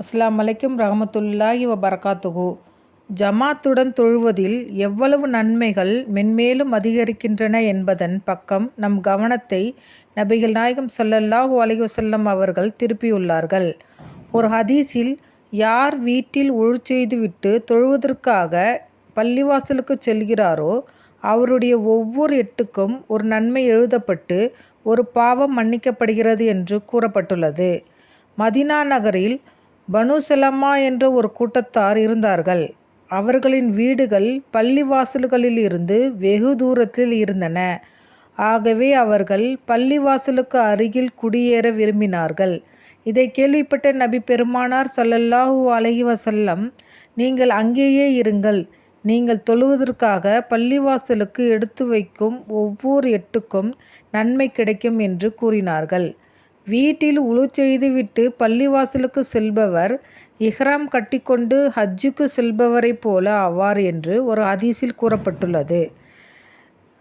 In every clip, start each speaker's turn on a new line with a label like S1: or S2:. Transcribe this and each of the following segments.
S1: அஸ்லாம் அலைக்கும் ரஹமத்துல்லாஹி வ பரகாத்துகு ஜமாத்துடன் தொழுவதில் எவ்வளவு நன்மைகள் மென்மேலும் அதிகரிக்கின்றன என்பதன் பக்கம் நம் கவனத்தை நபிகள் நாயகம் சல்லல்லாஹு அலைஹி அவர்கள் திருப்பியுள்ளார்கள். ஒரு ஹதீஸில் யார் வீட்டில் ஒழு செய்துவிட்டு தொழுவதற்காக பள்ளிவாசலுக்கு செல்கிறாரோ அவருடைய ஒவ்வொரு எட்டுக்கும் ஒரு நன்மை எழுதப்பட்டு ஒரு பாவம் மன்னிக்கப்படுகிறது என்று கூறப்பட்டுள்ளது. மதினா நகரில் பனு சலமா என்ற ஒரு கூட்டத்தார் இருந்தார்கள். அவர்களின் வீடுகள் பள்ளிவாசல்களில் இருந்து வெகு தூரத்தில் இருந்தன. ஆகவே அவர்கள் பள்ளிவாசலுக்கு அருகில் குடியேற விரும்பினார்கள். இதை கேள்விப்பட்ட நபி பெருமானார் சல்லல்லாஹு அலஹி வசல்லம் நீங்கள் அங்கேயே இருங்கள். நீங்கள் தொழுவதற்காக பள்ளிவாசலுக்கு எடுத்து வைக்கும் ஒவ்வொரு எட்டுக்கும் நன்மை கிடைக்கும் என்று கூறினார்கள். வீட்டில் உழு செய்துவிட்டு பள்ளிவாசலுக்கு செல்பவர் இஹ்ராம் கட்டிக்கொண்டு ஹஜ்ஜுக்கு செல்பவரைப் போல ஆவார் என்று ஒரு ஹதீஸில் கூறப்பட்டுள்ளது.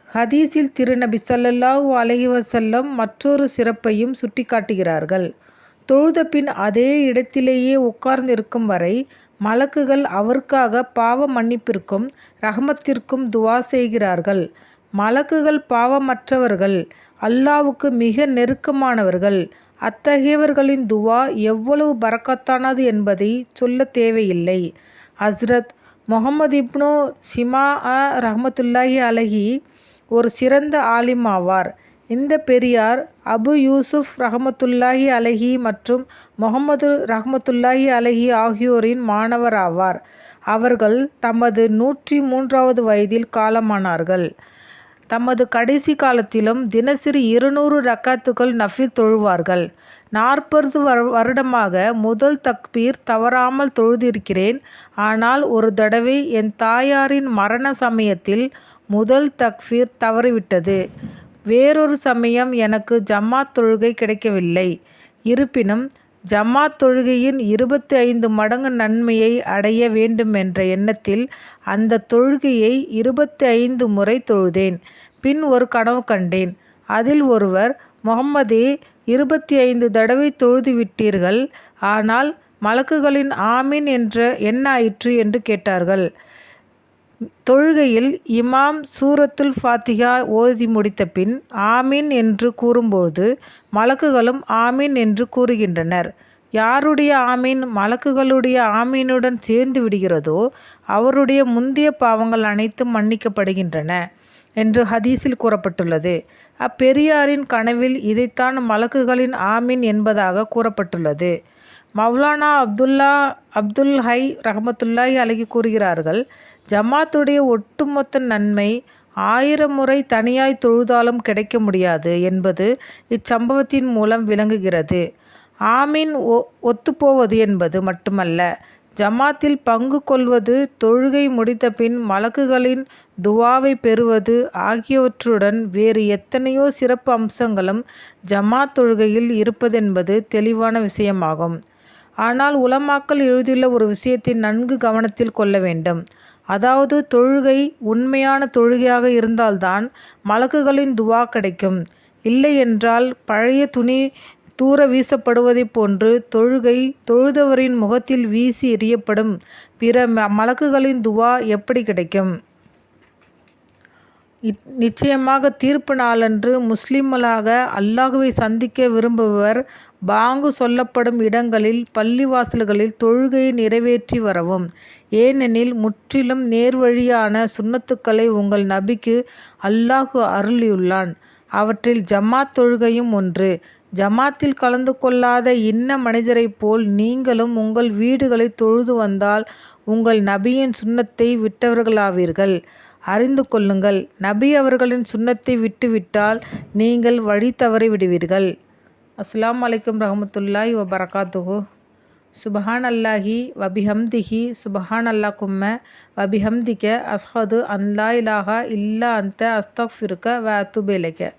S1: ஹதீஸில் திருநபி ஸல்லல்லாஹு அலைஹி மற்றொரு சிறப்பையும் சுட்டிக்காட்டுகிறார்கள். தொழுத பின் அதே இடத்திலேயே உட்கார்ந்திருக்கும் வரை மலக்குகள் அவருக்காக பாவ மன்னிப்பிற்கும் ரஹமத்திற்கும் துவா செய்கிறார்கள். மலக்குகள் பாவமற்றவர்கள் அல்லாவுக்கு மிக நெருக்கமானவர்கள். அத்தகையவர்களின் துவா எவ்வளவு பறக்கத்தானது என்பதை சொல்ல தேவையில்லை. ஹஸ்ரத் முகமது இப்னு ஷிமா அ ரஹமத்துல்லாஹி அலஹி ஒரு சிறந்த ஆலிம் ஆவார். இந்த பெரியார் அபு யூசுப் ரஹமத்துல்லாஹி அலஹி மற்றும் முகமது ரஹமத்துல்லாஹி அலஹி ஆகியோரின் மாணவர் ஆவார். அவர்கள் தமது நூற்றி மூன்றாவது வயதில் காலமானார்கள். தமது கடைசி காலத்திலும் தினசரி இருநூறு ரக்காத்துகள் நஃபில் தொழுவார்கள். நாற்பது வருடமாக முதல் தக்பீர் தவறாமல் தொழுதிருக்கிறேன். ஆனால் ஒரு தடவை என் தாயாரின் மரண சமயத்தில் முதல் தக்பீர் தவறிவிட்டது. வேறொரு சமயம் எனக்கு ஜமாத் தொழுகை கிடைக்கவில்லை. இருப்பினும் ஜமாத் தொழுகையின் இருபத்தி ஐந்து மடங்கு நன்மையை அடைய வேண்டுமென்ற எண்ணத்தில் அந்த தொழுகையை இருபத்தி ஐந்து முறை தொழுதேன். பின் ஒரு கனவு கண்டேன். அதில் ஒருவர் முகம்மதே இருபத்தி ஐந்து தடவை தொழுது விட்டீர்கள். ஆனால் மலக்குகளின் ஆமீன் என்ற என்ன ஆயிற்று என்று கேட்டார்கள். தொழுகையில் இமாம் சூரத்துல் ஃபாத்திகா ஓதி முடித்த பின் ஆமீன் என்று கூறும்போது மலக்குகளும் ஆமீன் என்று கூறுகின்றனர். யாருடைய ஆமீன் மலக்குகளுடைய ஆமீனுடன் சேர்ந்து விடுகிறதோ அவருடைய முந்தைய பாவங்கள் அனைத்தும் மன்னிக்கப்படுகின்றன என்று ஹதீஸில் கூறப்பட்டுள்ளது. அப்பெரியாரின் கனவில் இதைத்தான் மலக்குகளின் ஆமீன் என்பதாக கூறப்பட்டுள்ளது. மௌலானா அப்துல்லா அப்துல் ஹை ரஹமத்துல்லாய் அழகி கூறுகிறார்கள் ஜமாத்துடைய ஒட்டுமொத்த நன்மை ஆயிரம் முறை தனியாய் தொழுதாலும் கிடைக்க முடியாது என்பது இச்சம்பவத்தின் மூலம் விளங்குகிறது. ஆமீன் ஒ ஒத்துப்போவது என்பது மட்டுமல்ல ஜமாத்தில் பங்கு கொள்வது தொழுகை முடித்த பின் மலக்குகளின் துவாவை பெறுவது ஆகியவற்றுடன் வேறு எத்தனையோ சிறப்பு அம்சங்களும் ஜமாத் தொழுகையில் இருப்பதென்பது தெளிவான விஷயமாகும். ஆனால் உலமாக்கள் எழுதியுள்ள ஒரு விஷயத்தை நன்கு கவனத்தில் கொள்ள வேண்டும். அதாவது தொழுகை உண்மையான தொழுகையாக இருந்தால்தான் மலக்குகளின் துவா கிடைக்கும். இல்லை என்றால் பழைய துணி தூர வீசப்படுவதைப் போன்று தொழுகை தொழுதவரின் முகத்தில் வீசி எறியப்படும். பிற மலக்குகளின் துவா எப்படி கிடைக்கும்? நிச்சயமாக தீர்ப்பு நாளன்று முஸ்லிம்களாக அல்லாஹுவை சந்திக்க விரும்புபவர் பாங்கு சொல்லப்படும் இடங்களில் பள்ளிவாசல்களில் தொழுகையை நிறைவேற்றி வரவும். ஏனெனில் முற்றிலும் நேர்வழியான சுண்ணத்துக்களை உங்கள் நபிக்கு அல்லாஹு அருளியுள்ளான். அவற்றில் ஜமாத் தொழுகையும் ஒன்று. ஜமாத்தில் கலந்து கொள்ளாத இன்ன மனிதரைப் போல் நீங்களும் உங்கள் வீடுகளை தொழுது வந்தால் உங்கள் நபியின் சுண்ணத்தை விட்டவர்களாவீர்கள். அறிந்து கொள்ளுங்கள். நபி அவர்களின் சுண்ணத்தை விட்டுவிட்டால் நீங்கள் வழி தவறி விடுவீர்கள். அஸ்லாம் அலைக்கும் ரஹமத்துல்லாஹி வ சுபஹான் அல்லாஹி வபிஹம்திஹி சுபஹான் அல்லா கும்ம வபிஹம்திக்க அஸ்ஹது அன்லா இலாஹா இல்லா அந்த அஸ்தஃபிருக்க வ அத்துபேலைக்க